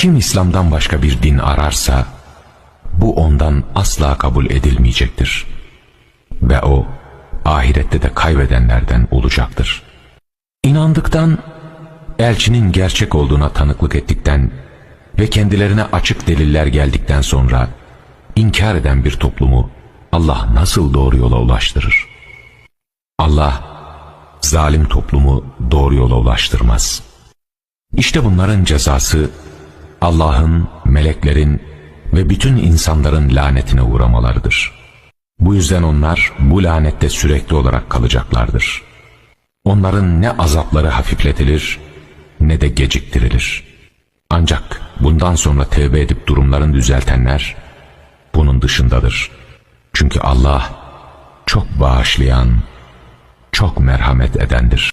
Kim İslam'dan başka bir din ararsa, bu ondan asla kabul edilmeyecektir. Ve o, ahirette de kaybedenlerden olacaktır. İnandıktan, elçinin gerçek olduğuna tanıklık ettikten ve kendilerine açık deliller geldikten sonra, inkar eden bir toplumu Allah nasıl doğru yola ulaştırır? Allah, zalim toplumu doğru yola ulaştırmaz. İşte bunların cezası, Allah'ın, meleklerin ve bütün insanların lanetine uğramalarıdır. Bu yüzden onlar bu lanette sürekli olarak kalacaklardır. Onların ne azapları hafifletilir ne de geciktirilir. Ancak bundan sonra tevbe edip durumlarını düzeltenler bunun dışındadır. Çünkü Allah çok bağışlayan, çok merhamet edendir.